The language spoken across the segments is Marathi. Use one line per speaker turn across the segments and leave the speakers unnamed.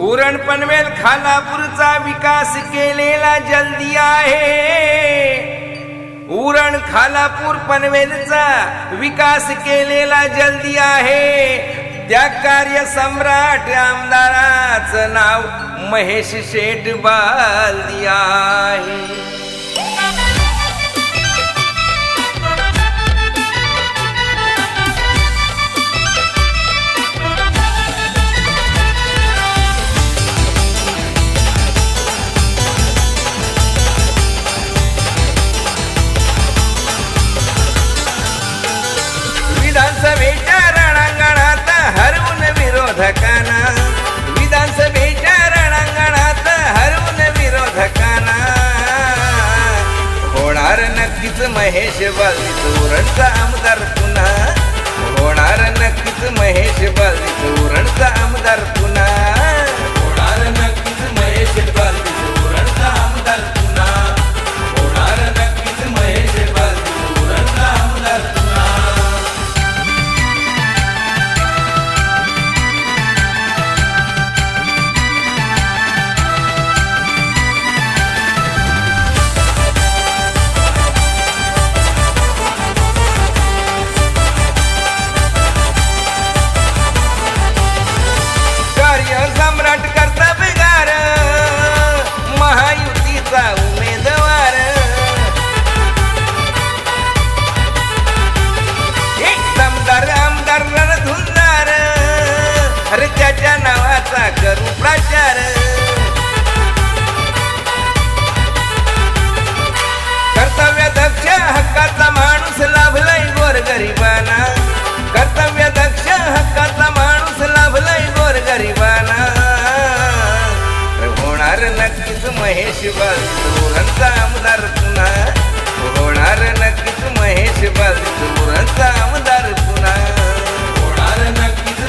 उरण पनवेल खालापूरचा विकास केलेला जल्दी आहे. उरण खालापूर पनवेलचा विकास केलेला जल्दी आहे. त्या कार्य सम्राट आमदाराचं नाव महेश शेठ बालदी आहे. महेश बालदी चोरणचा आमदार पुन्हा. होणार नक्कीच महेश बालदी चोरणचा आमदार पुन्हा. होणार नक्कीच महेश बाल चोरांचा आमदार पुन्हा होणार नक्कीच महेश बाल चोरांचा आमदार पुन्हा होणार नक्कीच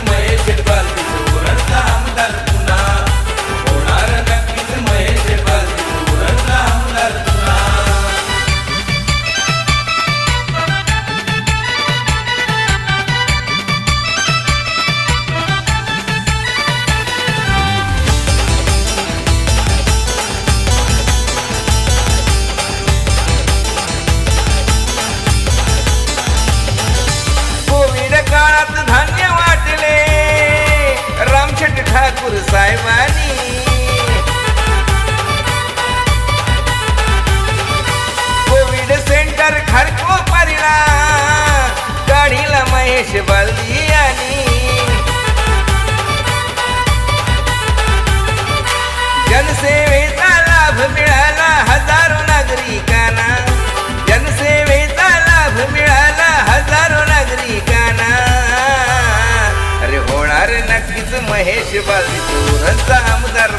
गाडीला महेश जनसेवेचा लाभ मिळाला हजारो नागरिकांना. जनसेवेचा लाभ मिळाला हजारो नागरिकांना. अरे होणार नक्कीच महेश बालदी चोरांचा आमदार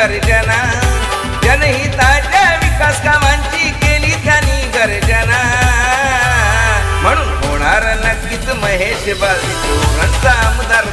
गर्जना. जनहिताच्या विकास कामांची केली त्यांनी गर्जना. म्हणून होणार नक्कीच महेश बाजी. चोरांचा आमदार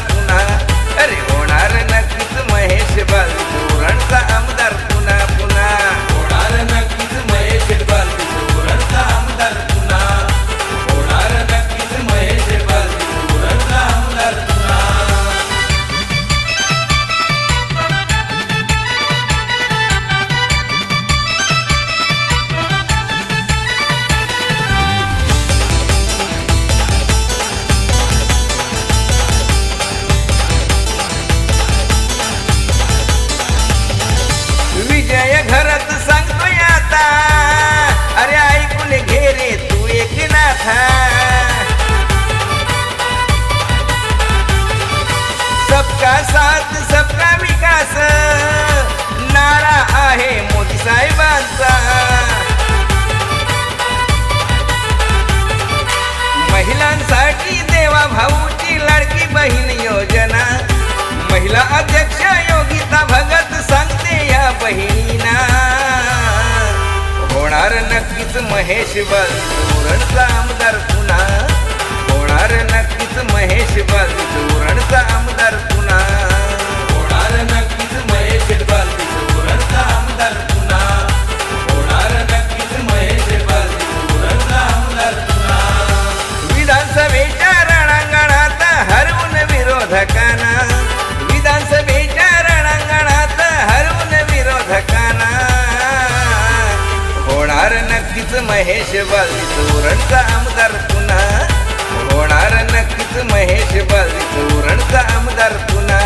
महेश बल धोरणचा आमदार पुन्हा होणार नक्कीच महेश बल महेश बाली चौरणचा आमदार पुन्हा होणार नक्कीच महेश बाली चौरणचा आमदार पुन्हा?